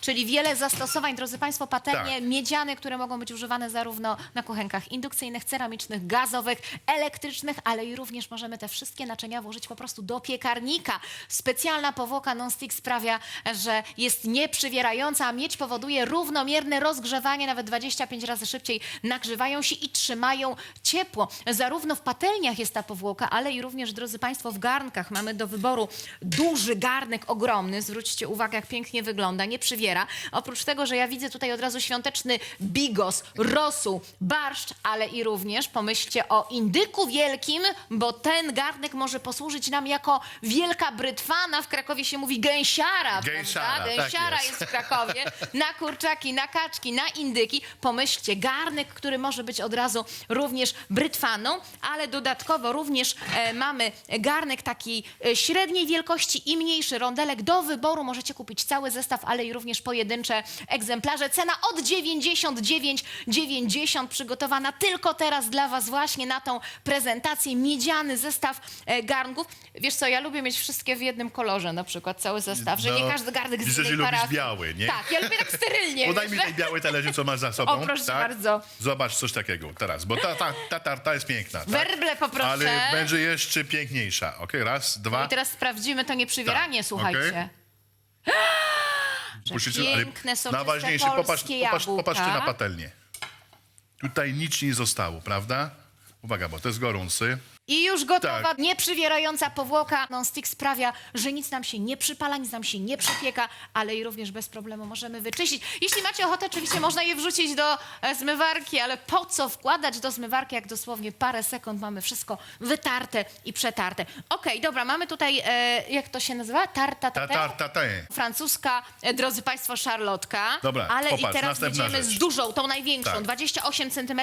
Czyli wiele zastosowań, drodzy Państwo, patelnie Tak. miedziane, które mogą być używane zarówno na kuchenkach indukcyjnych, ceramicznych, gazowych, elektrycznych, ale i również możemy te wszystkie naczynia włożyć po prostu do piekarnika. Specjalna powłoka non-stick sprawia, że jest nieprzywierająca, a miedź powoduje równomierne rozgrzewanie, nawet 25 razy szybciej nagrzewają się i trzymają ciepło. Zarówno w patelniach jest ta powłoka, ale i również, drodzy Państwo, w garnkach mamy do wyboru duży garnek, ogromny. Zwróćcie uwagę, jak pięknie wygląda, nie przywiera. Oprócz tego, że ja widzę tutaj od razu świąteczny bigos, rosół, barszcz, ale i również pomyślcie o indyku wielkim, bo ten garnek może posłużyć nam jako wielka brytwana. W Krakowie się mówi gęsiara, Gęsiara, prawda? tak Gęsiara jest. jest w Krakowie. Na kurczaki, na kaczki, na indyki. Pomyślcie, garnek, który może być od razu również brytwaną, ale dodatkowo również e, mamy garnek takiej średniej wielkości i mniejszy rondelek. Do wyboru możecie kupić cały zestaw, ale i również pojedyncze egzemplarze. Cena od 99,90 przygotowana tylko teraz dla Was właśnie na tą prezentację. Miedziany zestaw e, garnków. Wiesz co, ja lubię mieć wszystkie w jednym kolorze, na przykład cały zestaw, że nie No, każdy garnek z widzę, że innej lubisz parafii. biały, nie? Tak, ja lubię tak sterylnie. Podaj wiesz, mi że- ten biały talerzyk, co masz za sobą. O, proszę tak? bardzo. Zobacz coś takiego teraz, bo ta, ta, ta tarta jest piękna. Tak? Werble poproszę. Ale będzie jeszcze piękniejsza. Ok, raz, dwa. I teraz sprawdzimy to nieprzywieranie, Tak, słuchajcie. Puścicie, piękne są najważniejsze, popatrz, popatrz, popatrzcie na patelnię. Tutaj nic nie zostało, prawda? Uwaga, bo to jest gorący. I już gotowa, Tak. nieprzywierająca powłoka non-stick sprawia, że nic nam się nie przypala, nic nam się nie przypieka, ale i również bez problemu możemy wyczyścić. Jeśli macie ochotę, oczywiście można je wrzucić do e, zmywarki, ale po co wkładać do zmywarki, jak dosłownie parę sekund mamy wszystko wytarte i przetarte. Okej, dobra, mamy tutaj, e, jak to się nazywa? Tarta Ta tarta, ta. francuska, e, drodzy Państwo, szarlotka. Dobra, ale popatrz, i teraz następna będziemy rzecz. z dużą, tą największą, Tak. 28 cm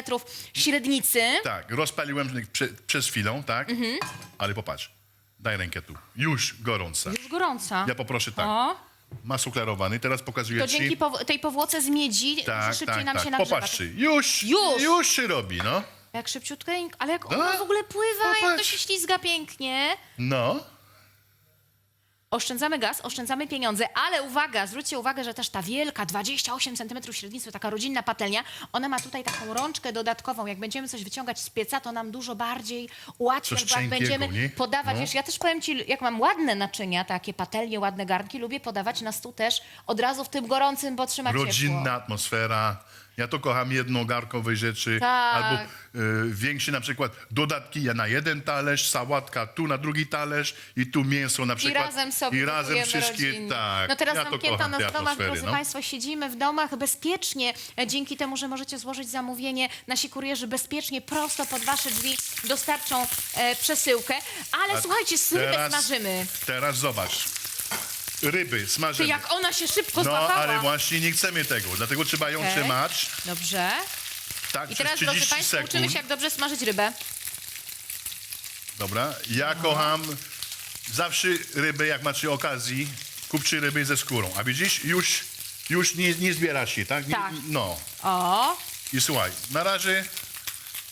średnicy. Tak, rozpaliłem prze, przez chwilę, tak? Mhm. Ale popatrz, daj rękę tu. Już gorąca. Już gorąca. Ja poproszę tak. O, Masło klarowany, teraz pokazuję to ci. dzięki powo- tej powłoce z miedzi Tak, szybciej tak, nam tak. się nagrzewa. Popatrzcie, już, Już. już się robi, no. Jak szybciutko, ale jak No. ona w ogóle pływa, jak to Popatrz. się ślizga pięknie. No. Oszczędzamy gaz, oszczędzamy pieniądze, ale uwaga, zwróćcie uwagę, że też ta wielka, 28 cm średnictwo, taka rodzinna patelnia, ona ma tutaj taką rączkę dodatkową. Jak będziemy coś wyciągać z pieca, to nam dużo bardziej ułatwi, Coś albo jak cienkiego, będziemy nie? podawać, No. wiesz, ja też powiem ci, jak mam ładne naczynia, takie patelnie, ładne garnki, lubię podawać na stół też od razu w tym gorącym, bo trzyma Rodzinna ciepło. atmosfera. Ja to kocham jednogarkowe rzeczy. Tak. Albo y, większy na przykład dodatki ja na jeden talerz, sałatka tu na drugi talerz i tu mięso na I przykład. razem sobie I razem wszystkie, rodzinnie. tak. No teraz ja zamknięta nas w domach, drodzy no. Państwo, siedzimy w domach bezpiecznie, e, dzięki temu, że możecie złożyć zamówienie. Nasi kurierzy bezpiecznie, prosto pod Wasze drzwi dostarczą e, przesyłkę. Ale A słuchajcie, rybę teraz- smażymy. Teraz zobacz. Ryby Ty, smażymy. jak ona się szybko No, złapała. ale właśnie nie chcemy tego, dlatego trzeba ją Okej. trzymać. Dobrze. Tak, I przez teraz, drodzy 30 Państwo, sekund. uczymy się, jak dobrze smażyć rybę. Dobra, ja kocham zawsze ryby, jak macie okazji, kupcie ryby ze skórą. A widzisz, już, już nie, nie zbiera się, tak? Nie- Tak. No. O, I słuchaj, na razie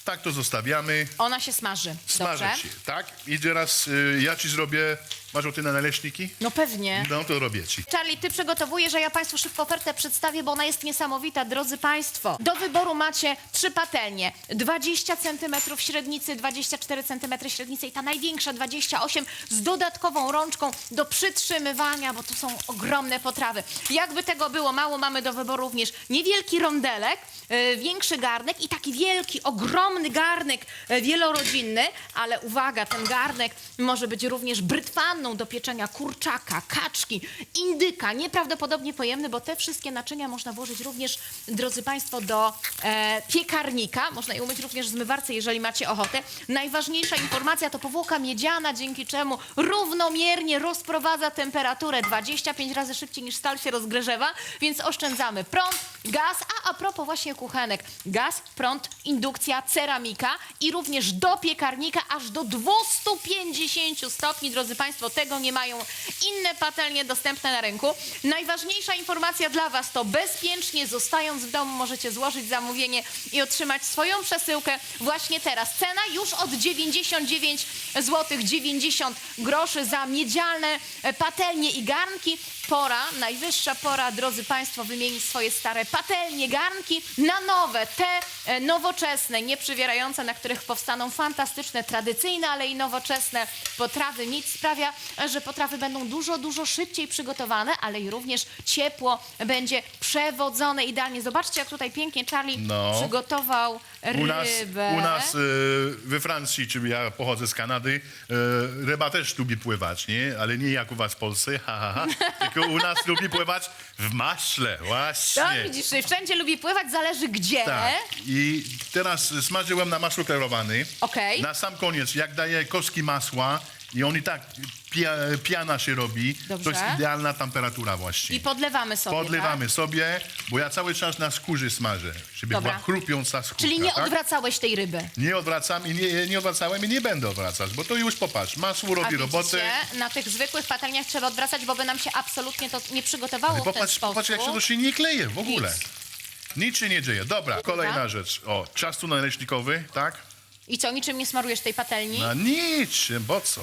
tak to zostawiamy. ona się smaży. Smaży Dobrze? się, tak? I teraz y, ja ci zrobię, masz o na naleśniki? No pewnie. No to robię ci. Charlie, ty przygotowujesz, a ja Państwu szybko ofertę przedstawię, bo ona jest niesamowita, drodzy Państwo. Do wyboru macie trzy patelnie. 20 cm średnicy, 24 cm średnicy i ta największa 28 z dodatkową rączką do przytrzymywania, bo to są ogromne potrawy. Jakby tego było mało, mamy do wyboru również niewielki rondelek, e, większy garnek i taki wielki, ogromny garnek e, wielorodzinny, ale uwaga, ten garnek może być również do pieczenia kurczaka, kaczki, indyka, nieprawdopodobnie pojemny, bo te wszystkie naczynia można włożyć również, drodzy Państwo, do e, piekarnika. Można je umyć również w zmywarce, jeżeli macie ochotę. Najważniejsza informacja to powłoka miedziana, dzięki czemu równomiernie rozprowadza temperaturę 25 razy szybciej niż stal się rozgrzewa, więc oszczędzamy prąd, gaz, a a propos właśnie kuchenek, gaz, prąd, indukcja, ceramika i również do piekarnika aż do 250 stopni, drodzy Państwo, tego nie mają inne patelnie dostępne na rynku. Najważniejsza informacja dla Was to bezpiecznie zostając w domu możecie złożyć zamówienie i otrzymać swoją przesyłkę właśnie teraz. Cena już od 99 zł 90 groszy za miedzialne e, patelnie i garnki. Pora, najwyższa pora, drodzy Państwo, wymienić swoje stare patelnie, garnki na nowe, te e, nowoczesne, nieprzywierające, na których powstaną fantastyczne, tradycyjne, ale i nowoczesne potrawy. Nic sprawia, że potrawy będą dużo, dużo szybciej przygotowane, ale i również ciepło będzie przewodzone idealnie. Zobaczcie, jak tutaj pięknie Charlie No. przygotował. U nas, u nas e, we Francji, czyli ja pochodzę z Kanady, e, ryba też lubi pływać, nie? Ale nie jak u was w Polsce, ha, ha, ha. tylko u nas lubi pływać w maśle, właśnie. widzisz, wszędzie lubi pływać, zależy gdzie. Tak. I teraz smażyłem na masło klarowane. Okej. Na sam koniec, jak daję kostki masła i on i tak pia, piana się robi, Dobrze. to jest idealna temperatura właśnie. I podlewamy sobie, Podlewamy tak? sobie, bo ja cały czas na skórze smażę, żeby Dobra. była chrupiąca skórka. Czyli nie tak? odwracałeś tej ryby. Nie odwracam i nie, nie odwracałem i nie będę odwracać, bo to już popatrz, masło A robi robotę. widzicie, na tych zwykłych patelniach trzeba odwracać, bo by nam się absolutnie to nie przygotowało w ten Popatrz, sposób. popatrz jak się to się nie kleje w ogóle. Nic. Nic się nie dzieje. Dobra, kolejna rzecz. O, ciasto naleśnikowy, tak? I co, niczym nie smarujesz tej patelni? Na nic, bo co?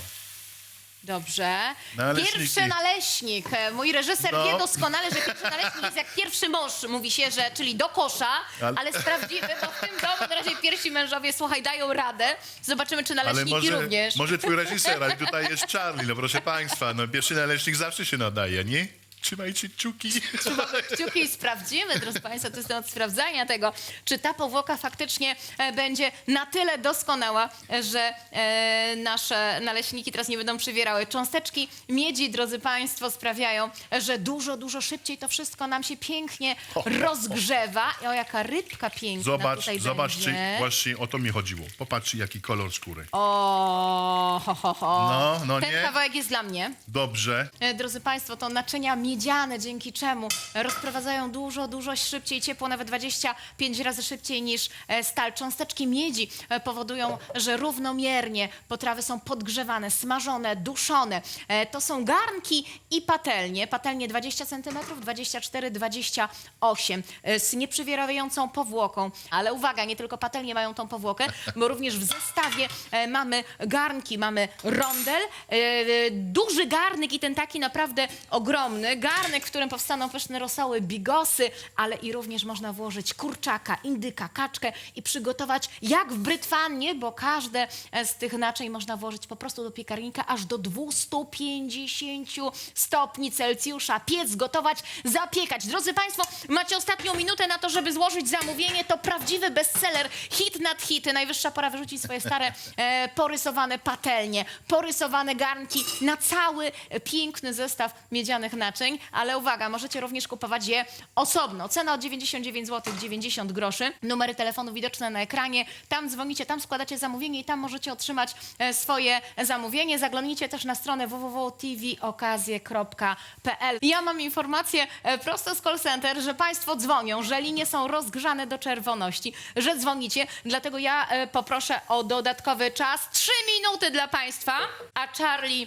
Dobrze. Naleśniki. Pierwszy naleśnik. Mój reżyser No. wie doskonale, że pierwszy naleśnik jest jak pierwszy mąż, mówi się, że czyli do kosza, Ale- ale sprawdzimy, bo w tym domu na razie pierwsi mężowie, słuchaj, dają radę. Zobaczymy, czy Ale naleśniki również. może twój reżyser, ale tutaj jest Charlie, no proszę państwa, no pierwszy naleśnik zawsze się nadaje, nie? Trzymajcie kciuki. Trzymamy kciuki i sprawdzimy, drodzy Państwo, to jest od sprawdzania tego, czy ta powłoka faktycznie e, będzie na tyle doskonała, że e, nasze naleśniki teraz nie będą przywierały. Cząsteczki miedzi, drodzy Państwo, sprawiają, że dużo, dużo szybciej to wszystko nam się pięknie rozgrzewa. O, jaka rybka piękna Zobacz, tutaj zobaczcie, będzie. właśnie o to mi chodziło. Popatrzcie, jaki kolor skóry. O, ho, ho, ho. No, no Ten nie? kawałek jest dla mnie. Dobrze. E, Drodzy Państwo, to naczynia miedziane, dzięki czemu rozprowadzają dużo, dużo szybciej ciepło, nawet 25 razy szybciej niż e, stal. Cząsteczki miedzi e, powodują, że równomiernie potrawy są podgrzewane, smażone, duszone. E, To są garnki i patelnie. Patelnie 20 cm, 24, 28 e, z nieprzywierającą powłoką. Ale uwaga, nie tylko patelnie mają tą powłokę, bo również w zestawie e, mamy garnki, mamy rondel, e, duży garnek i ten taki naprawdę ogromny. Garnek, w którym powstaną pyszne rosoły, bigosy, ale i również można włożyć kurczaka, indyka, kaczkę i przygotować jak w brytwannie, bo każde e, z tych naczyń można włożyć po prostu do piekarnika aż do 250 stopni Celsjusza. Piec, gotować, zapiekać. Drodzy Państwo, macie ostatnią minutę na to, żeby złożyć zamówienie. To prawdziwy bestseller, hit nad hity. Najwyższa pora wyrzucić swoje stare e, porysowane patelnie, porysowane garnki na cały piękny zestaw miedzianych naczyń. Ale uwaga, możecie również kupować je osobno. Cena od 99 zł 90 groszy. Numery telefonu widoczne na ekranie. Tam dzwonicie, tam składacie zamówienie i tam możecie otrzymać e, swoje zamówienie. Zaglądnijcie też na stronę www.tvokazje.pl. Ja mam informację e, prosto z call center, że Państwo dzwonią, że linie są rozgrzane do czerwoności, że dzwonicie. Dlatego ja e, poproszę o dodatkowy czas. Trzy minuty dla Państwa, a Charlie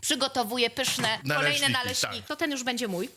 przygotowuje pyszne kolejne Naleśniki, naleśniki. tak. To ten już będzie mój.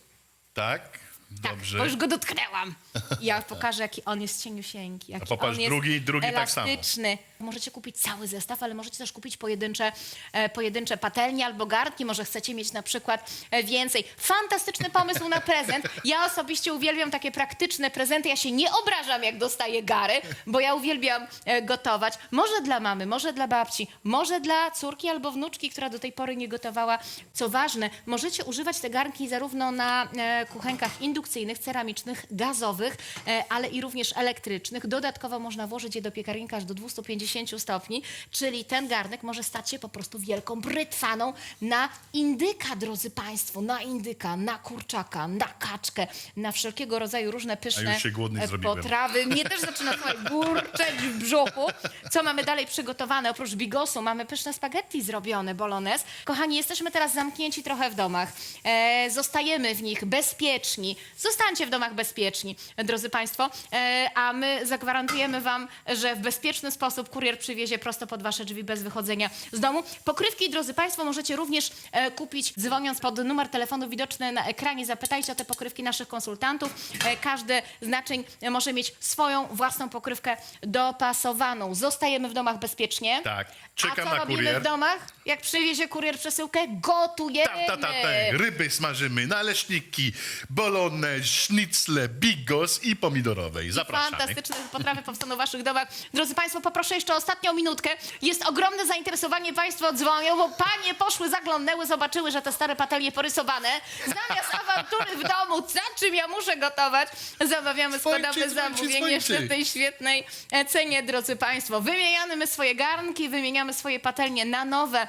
Tak? Tak, Dobrze. bo już go dotknęłam. Ja pokażę, jaki on jest cieniusieńki, jaki popatrz, on jest drugi- drugi tak samo. elastyczny. Możecie kupić cały zestaw, ale możecie też kupić pojedyncze, e, pojedyncze patelnie albo garnki. Może chcecie mieć na przykład e, więcej. Fantastyczny pomysł na prezent. Ja osobiście uwielbiam takie praktyczne prezenty. Ja się nie obrażam, jak dostaję gary, bo ja uwielbiam e, gotować. Może dla mamy, może dla babci, może dla córki albo wnuczki, która do tej pory nie gotowała. Co ważne, możecie używać te garnki zarówno na e, kuchenkach indukcyjnych, ceramicznych, gazowych, e, ale i również elektrycznych. Dodatkowo można włożyć je do piekarnika aż do 250 stopni, czyli ten garnek może stać się po prostu wielką brytwaną na indyka, drodzy Państwo, na indyka, na kurczaka, na kaczkę, na wszelkiego rodzaju różne pyszne e, zrobiłem. potrawy. Mnie też zaczyna słuchaj, burczeć w brzuchu. Co mamy dalej przygotowane? Oprócz bigosu mamy pyszne spaghetti zrobione, bolognese. Kochani, jesteśmy teraz zamknięci trochę w domach. E, zostajemy w nich bezpieczni, Zostańcie w domach bezpieczni, drodzy Państwo, e, a my zagwarantujemy Wam, że w bezpieczny sposób kurier przywiezie prosto pod Wasze drzwi bez wychodzenia z domu. Pokrywki, drodzy Państwo, możecie również e, kupić dzwoniąc pod numer telefonu widoczny na ekranie. Zapytajcie o te pokrywki naszych konsultantów. E, Każdy z naczyń może mieć swoją własną pokrywkę dopasowaną. Zostajemy w domach bezpiecznie. Tak. Czekam a co na robimy kurier. w domach? Jak przywiezie kurier przesyłkę, gotujemy. Ta, ta, ta, ta. Ryby smażymy, naleśniki, bolone, sznicle, bigos i pomidorowej. Zapraszamy. Fantastyczne potrawy powstaną w waszych domach. Drodzy Państwo, poproszę jeszcze ostatnią minutkę. Jest ogromne zainteresowanie. Państwo dzwonią, bo panie poszły, zaglądnęły, zobaczyły, że te stare patelnie porysowane. Zamiast awantury w domu, za czym ja muszę gotować, zamawiamy, składamy dzwońcie, zamówienie jeszcze dzwońcie. w tej świetnej cenie, drodzy Państwo. Wymieniamy my swoje garnki, wymieniamy swoje patelnie na nowe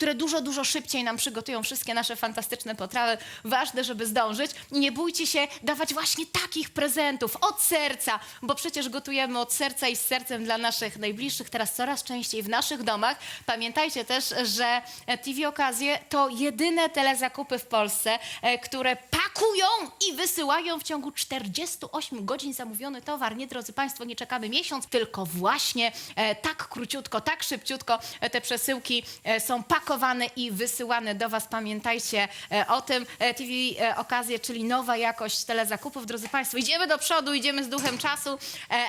które dużo, dużo szybciej nam przygotują wszystkie nasze fantastyczne potrawy. Ważne, żeby zdążyć. I nie bójcie się dawać właśnie takich prezentów od serca, bo przecież gotujemy od serca i z sercem dla naszych najbliższych, teraz coraz częściej w naszych domach. Pamiętajcie też, że e, TV Okazje to jedyne telezakupy w Polsce, e, które pakują i wysyłają w ciągu 48 godzin zamówiony towar. Nie, drodzy Państwo, nie czekamy miesiąc, tylko właśnie e, tak króciutko, tak szybciutko te przesyłki są pakowane i wysyłane do Was. Pamiętajcie e, o tym. E, TV e, Okazje, czyli nowa jakość telezakupów. Drodzy Państwo, idziemy do przodu, idziemy z duchem czasu,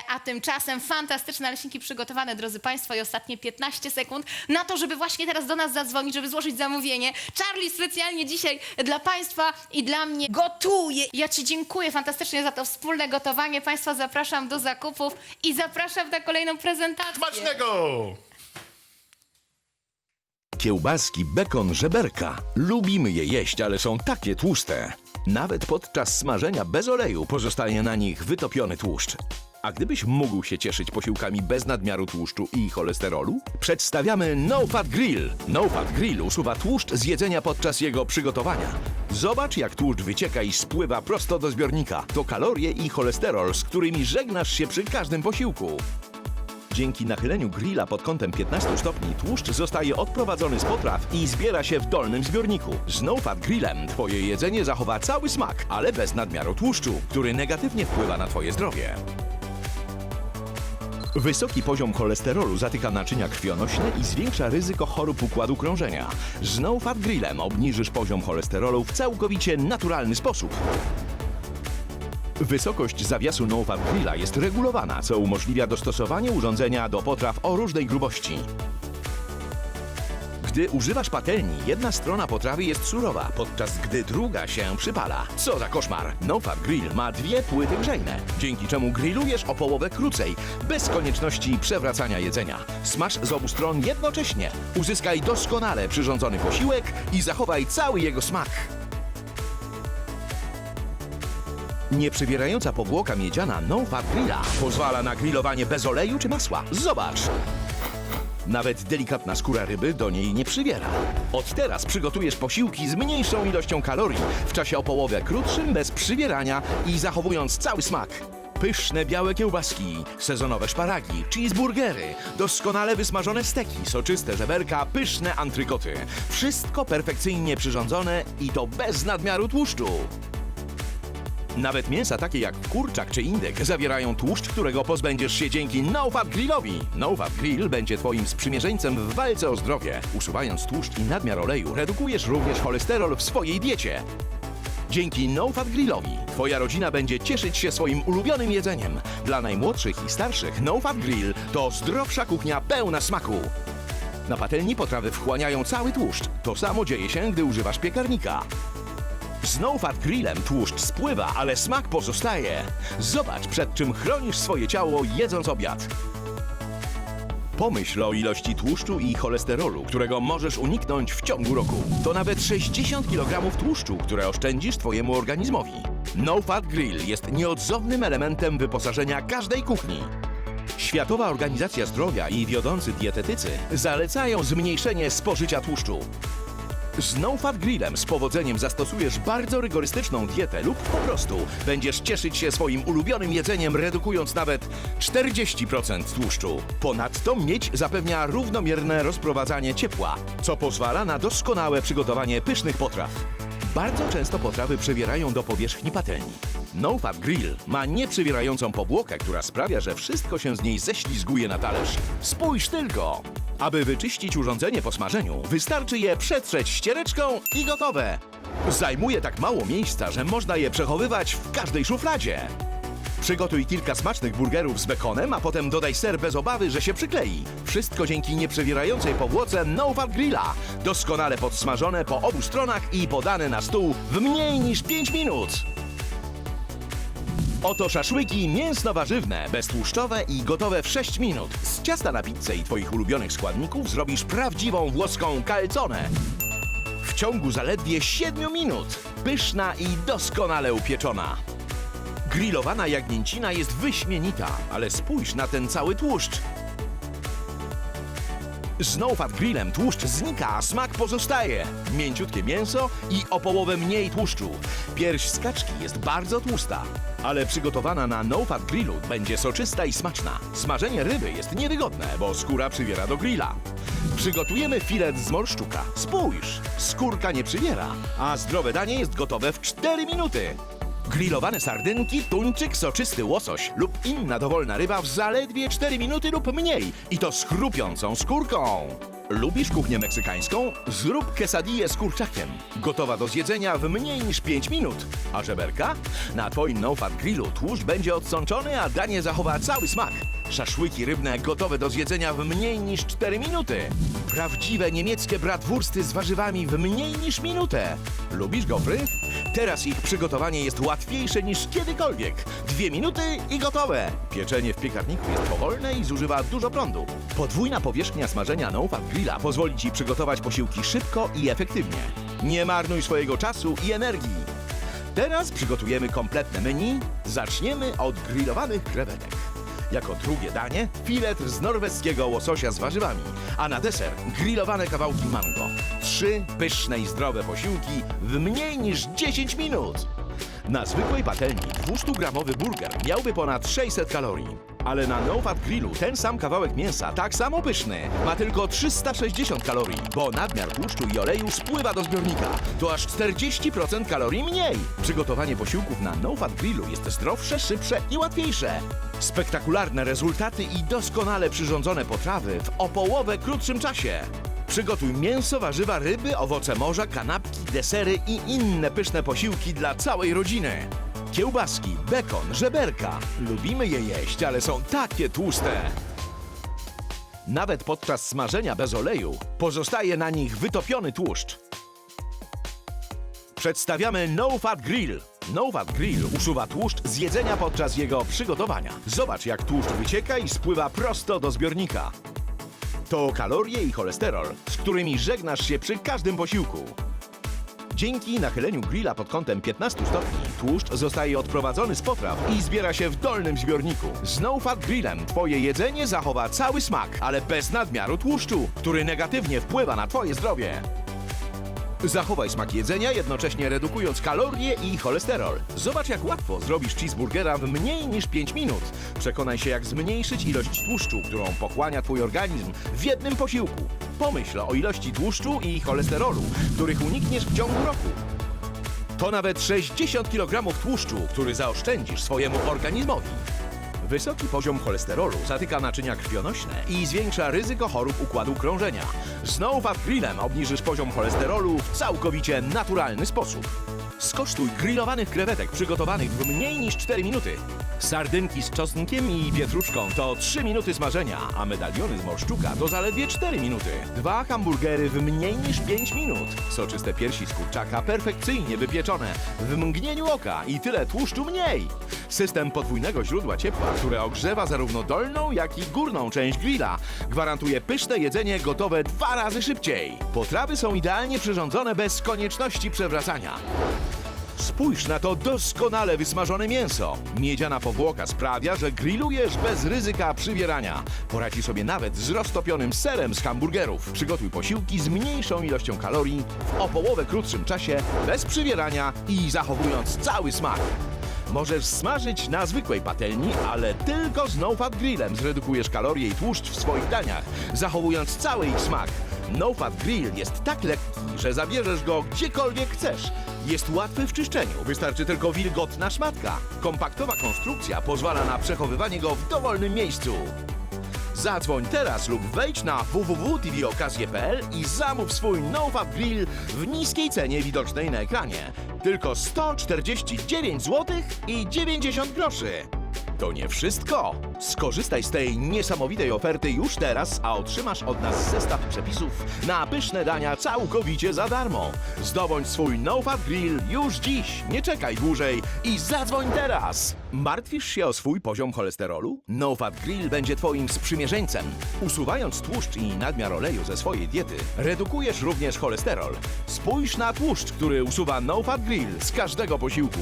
a tymczasem fantastyczne naleśniki przygotowane, drodzy Państwo, i ostatnie 15 sekund na to, żeby właśnie teraz do nas zadzwonić, żeby złożyć zamówienie. Charlie specjalnie dzisiaj dla Państwa i dla mnie gotuje. Ja Ci dziękuję fantastycznie za to wspólne gotowanie. Państwa zapraszam do zakupów i zapraszam na kolejną prezentację. Smacznego! Kiełbaski, bekon, żeberka. Lubimy je jeść, ale są takie tłuste. Nawet podczas smażenia bez oleju pozostaje na nich wytopiony tłuszcz. A gdybyś mógł się cieszyć posiłkami bez nadmiaru tłuszczu i cholesterolu? Przedstawiamy No Fat Grill. No Fat Grill usuwa tłuszcz z jedzenia podczas jego przygotowania. Zobacz, jak tłuszcz wycieka i spływa prosto do zbiornika. To kalorie i cholesterol, z którymi żegnasz się przy każdym posiłku. Dzięki nachyleniu grilla pod kątem 15 stopni tłuszcz zostaje odprowadzony z potraw i zbiera się w dolnym zbiorniku. Z No Fat Grillem twoje jedzenie zachowa cały smak, ale bez nadmiaru tłuszczu, który negatywnie wpływa na twoje zdrowie. Wysoki poziom cholesterolu zatyka naczynia krwionośne i zwiększa ryzyko chorób układu krążenia. Z No Fat Grillem obniżysz poziom cholesterolu w całkowicie naturalny sposób. Wysokość zawiasu No-Fat Grilla jest regulowana, co umożliwia dostosowanie urządzenia do potraw o różnej grubości. Gdy używasz patelni, jedna strona potrawy jest surowa, podczas gdy druga się przypala. Co za koszmar! No-Fat Grill ma dwie płyty grzejne, dzięki czemu grillujesz o połowę krócej, bez konieczności przewracania jedzenia. Smaż z obu stron jednocześnie. Uzyskaj doskonale przyrządzony posiłek i zachowaj cały jego smak. Nieprzybierająca powłoka miedziana No Fat Grilla pozwala na grillowanie bez oleju czy masła. Zobacz! Nawet delikatna skóra ryby do niej nie przybiera. Od teraz przygotujesz posiłki z mniejszą ilością kalorii, w czasie o połowę krótszym, bez przybierania i zachowując cały smak. Pyszne białe kiełbaski, sezonowe szparagi, cheeseburgery, doskonale wysmażone steki, soczyste żeberka, pyszne antrykoty. Wszystko perfekcyjnie przyrządzone i to bez nadmiaru tłuszczu. Nawet mięsa takie jak kurczak czy indyk zawierają tłuszcz, którego pozbędziesz się dzięki No Fat Grillowi. No Fat Grill będzie twoim sprzymierzeńcem w walce o zdrowie. Usuwając tłuszcz i nadmiar oleju, redukujesz również cholesterol w swojej diecie. Dzięki No Fat Grillowi twoja rodzina będzie cieszyć się swoim ulubionym jedzeniem. Dla najmłodszych i starszych No Fat Grill to zdrowsza kuchnia pełna smaku. Na patelni potrawy wchłaniają cały tłuszcz. To samo dzieje się, gdy używasz piekarnika. Z No Fat Grillem tłuszcz spływa, ale smak pozostaje. Zobacz, przed czym chronisz swoje ciało jedząc obiad. Pomyśl o ilości tłuszczu i cholesterolu, którego możesz uniknąć w ciągu roku. To nawet 60 kg tłuszczu, które oszczędzisz Twojemu organizmowi. No Fat Grill jest nieodzownym elementem wyposażenia każdej kuchni. Światowa Organizacja Zdrowia i wiodący dietetycy zalecają zmniejszenie spożycia tłuszczu. Z No Fat Grillem z powodzeniem zastosujesz bardzo rygorystyczną dietę lub po prostu będziesz cieszyć się swoim ulubionym jedzeniem, redukując nawet 40% tłuszczu. Ponadto miedź zapewnia równomierne rozprowadzanie ciepła, co pozwala na doskonałe przygotowanie pysznych potraw. Bardzo często potrawy przywierają do powierzchni patelni. No Fat Grill ma nieprzywierającą powłokę, która sprawia, że wszystko się z niej ześlizguje na talerz. Spójrz tylko! Aby wyczyścić urządzenie po smażeniu, wystarczy je przetrzeć ściereczką i gotowe. Zajmuje tak mało miejsca, że można je przechowywać w każdej szufladzie. Przygotuj kilka smacznych burgerów z bekonem, a potem dodaj ser bez obawy, że się przyklei. Wszystko dzięki nieprzewierającej powłoce No Fat Grilla. Doskonale podsmażone po obu stronach i podane na stół w mniej niż 5 minut. Oto szaszłyki mięsno-warzywne, beztłuszczowe i gotowe w 6 minut. Z ciasta na pizzę i Twoich ulubionych składników zrobisz prawdziwą włoską calzone. W ciągu zaledwie 7 minut. Pyszna i doskonale upieczona. Grillowana jagnięcina jest wyśmienita, ale spójrz na ten cały tłuszcz. Z No Fat Grillem tłuszcz znika, a smak pozostaje. Mięciutkie mięso i o połowę mniej tłuszczu. Pierś z kaczki jest bardzo tłusta, ale przygotowana na No Fat Grillu będzie soczysta i smaczna. Smażenie ryby jest niewygodne, bo skóra przywiera do grilla. Przygotujemy filet z morszczuka. Spójrz, skórka nie przywiera, a zdrowe danie jest gotowe w 4 minuty. Grillowane sardynki, tuńczyk, soczysty łosoś lub inna dowolna ryba w zaledwie 4 minuty lub mniej i to z chrupiącą skórką. Lubisz kuchnię meksykańską? Zrób quesadillę z kurczakiem. Gotowa do zjedzenia w mniej niż 5 minut. A żeberka? Na twoim no-fat grillu tłuszcz będzie odsączony, a danie zachowa cały smak. Szaszłyki rybne gotowe do zjedzenia w mniej niż 4 minuty. Prawdziwe niemieckie bratwursty z warzywami w mniej niż minutę. Lubisz gofry? Teraz ich przygotowanie jest łatwiejsze niż kiedykolwiek. Dwie minuty i gotowe. Pieczenie w piekarniku jest powolne i zużywa dużo prądu. Podwójna powierzchnia smażenia No Fat Grilla pozwoli Ci przygotować posiłki szybko i efektywnie. Nie marnuj swojego czasu i energii. Teraz przygotujemy kompletne menu. Zaczniemy od grillowanych krewetek. Jako drugie danie filet z norweskiego łososia z warzywami, a na deser grillowane kawałki mango. Trzy pyszne i zdrowe posiłki w mniej niż 10 minut. Na zwykłej patelni 200-gramowy burger miałby ponad 600 kalorii. Ale na No Fat Grillu ten sam kawałek mięsa, tak samo pyszny, ma tylko 360 kalorii, bo nadmiar tłuszczu i oleju spływa do zbiornika. To aż 40% kalorii mniej. Przygotowanie posiłków na No Fat Grillu jest zdrowsze, szybsze i łatwiejsze. Spektakularne rezultaty i doskonale przyrządzone potrawy w o połowę krótszym czasie. Przygotuj mięso, warzywa, ryby, owoce morza, kanapki, desery i inne pyszne posiłki dla całej rodziny. Kiełbaski, bekon, żeberka. Lubimy je jeść, ale są takie tłuste. Nawet podczas smażenia bez oleju pozostaje na nich wytopiony tłuszcz. Przedstawiamy No Fat Grill. No Fat Grill usuwa tłuszcz z jedzenia podczas jego przygotowania. Zobacz, jak tłuszcz wycieka i spływa prosto do zbiornika. To kalorie i cholesterol, z którymi żegnasz się przy każdym posiłku. Dzięki nachyleniu grilla pod kątem 15 stopni tłuszcz zostaje odprowadzony z potraw i zbiera się w dolnym zbiorniku. Z Grillem twoje jedzenie zachowa cały smak, ale bez nadmiaru tłuszczu, który negatywnie wpływa na twoje zdrowie. Zachowaj smak jedzenia, jednocześnie redukując kalorie i cholesterol. Zobacz, jak łatwo zrobisz cheeseburgera w mniej niż 5 minut. Przekonaj się, jak zmniejszyć ilość tłuszczu, którą pochłania twój organizm w jednym posiłku. Pomyśl o ilości tłuszczu i cholesterolu, których unikniesz w ciągu roku. To nawet 60 kg tłuszczu, który zaoszczędzisz swojemu organizmowi. Wysoki poziom cholesterolu zatyka naczynia krwionośne i zwiększa ryzyko chorób układu krążenia. Z No Fat Grillem obniżysz poziom cholesterolu w całkowicie naturalny sposób. Skosztuj grillowanych krewetek przygotowanych w mniej niż 4 minuty. Sardynki z czosnkiem i pietruszką to 3 minuty smażenia, a medaliony z morszczuka to zaledwie 4 minuty. Dwa hamburgery w mniej niż 5 minut. Soczyste piersi z kurczaka perfekcyjnie wypieczone w mgnieniu oka i tyle tłuszczu mniej. System podwójnego źródła ciepła, które ogrzewa zarówno dolną, jak i górną część grilla, gwarantuje pyszne jedzenie gotowe dwa razy szybciej. Potrawy są idealnie przyrządzone bez konieczności przewracania. Spójrz na to doskonale wysmażone mięso. Miedziana powłoka sprawia, że grillujesz bez ryzyka przywierania. Poradzi sobie nawet z roztopionym serem z hamburgerów. Przygotuj posiłki z mniejszą ilością kalorii w o połowę krótszym czasie, bez przywierania i zachowując cały smak. Możesz smażyć na zwykłej patelni, ale tylko z No Fat Grillem zredukujesz kalorie i tłuszcz w swoich daniach, zachowując cały ich smak. No Fat Grill jest tak lekki, że zabierzesz go gdziekolwiek chcesz. Jest łatwy w czyszczeniu, wystarczy tylko wilgotna szmatka. Kompaktowa konstrukcja pozwala na przechowywanie go w dowolnym miejscu. Zadzwoń teraz lub wejdź na www.tvokazje.pl i zamów swój No-Fab Grill w niskiej cenie widocznej na ekranie. Tylko 149 zł i 90 groszy. To nie wszystko. Skorzystaj z tej niesamowitej oferty już teraz, a otrzymasz od nas zestaw przepisów na pyszne dania całkowicie za darmo. Zdobądź swój No-Fat Grill już dziś. Nie czekaj dłużej i zadzwoń teraz. Martwisz się o swój poziom cholesterolu? No-Fat Grill będzie twoim sprzymierzeńcem. Usuwając tłuszcz i nadmiar oleju ze swojej diety, redukujesz również cholesterol. Spójrz na tłuszcz, który usuwa No-Fat Grill z każdego posiłku.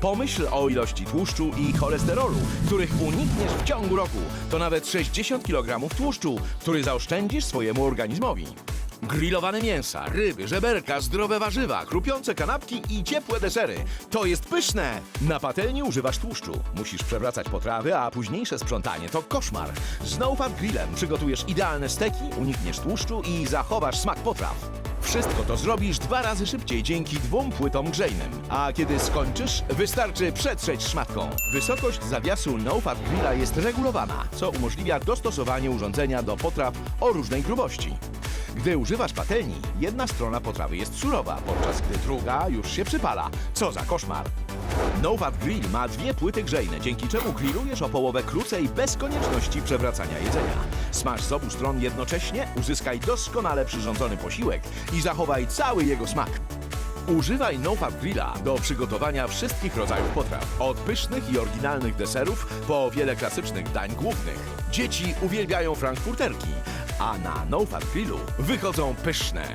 Pomyśl o ilości tłuszczu i cholesterolu, których unikniesz w ciągu roku. To nawet 60 kg tłuszczu, który zaoszczędzisz swojemu organizmowi. Grillowane mięsa, ryby, żeberka, zdrowe warzywa, chrupiące kanapki i ciepłe desery. To jest pyszne! Na patelni używasz tłuszczu. Musisz przewracać potrawy, a późniejsze sprzątanie to koszmar. Z No Fat Grillem przygotujesz idealne steki, unikniesz tłuszczu i zachowasz smak potraw. Wszystko to zrobisz dwa razy szybciej dzięki dwóm płytom grzejnym. A kiedy skończysz, wystarczy przetrzeć szmatką. Wysokość zawiasu No Fat Grilla jest regulowana, co umożliwia dostosowanie urządzenia do potraw o różnej grubości. Gdy używasz patelni, jedna strona potrawy jest surowa, podczas gdy druga już się przypala. Co za koszmar! NoFat Grill ma dwie płyty grzejne, dzięki czemu grillujesz o połowę krócej bez konieczności przewracania jedzenia. Smaż z obu stron jednocześnie, uzyskaj doskonale przyrządzony posiłek i zachowaj cały jego smak. Używaj NoFap Grilla do przygotowania wszystkich rodzajów potraw. Od pysznych i oryginalnych deserów po wiele klasycznych dań głównych. Dzieci uwielbiają frankfurterki, a na NoFap Grillu wychodzą pyszne.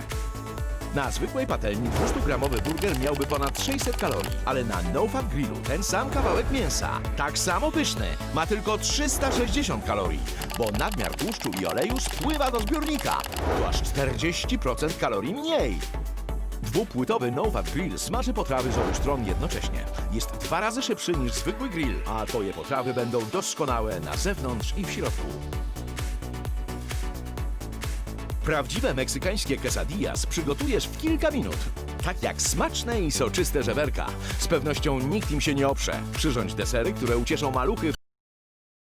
Na zwykłej patelni 200-gramowy burger miałby ponad 600 kalorii, ale na NoFap Grillu ten sam kawałek mięsa, tak samo pyszny, ma tylko 360 kalorii, bo nadmiar tłuszczu i oleju spływa do zbiornika. To aż 40% kalorii mniej. Dwupłytowy No-Fat Grill smaży potrawy z obu stron jednocześnie. Jest dwa razy szybszy niż zwykły grill, a twoje potrawy będą doskonałe na zewnątrz i w środku. Prawdziwe meksykańskie quesadillas przygotujesz w kilka minut. Tak jak smaczne i soczyste żeberka. Z pewnością nikt im się nie oprze. Przyrządź desery, które ucieszą maluchy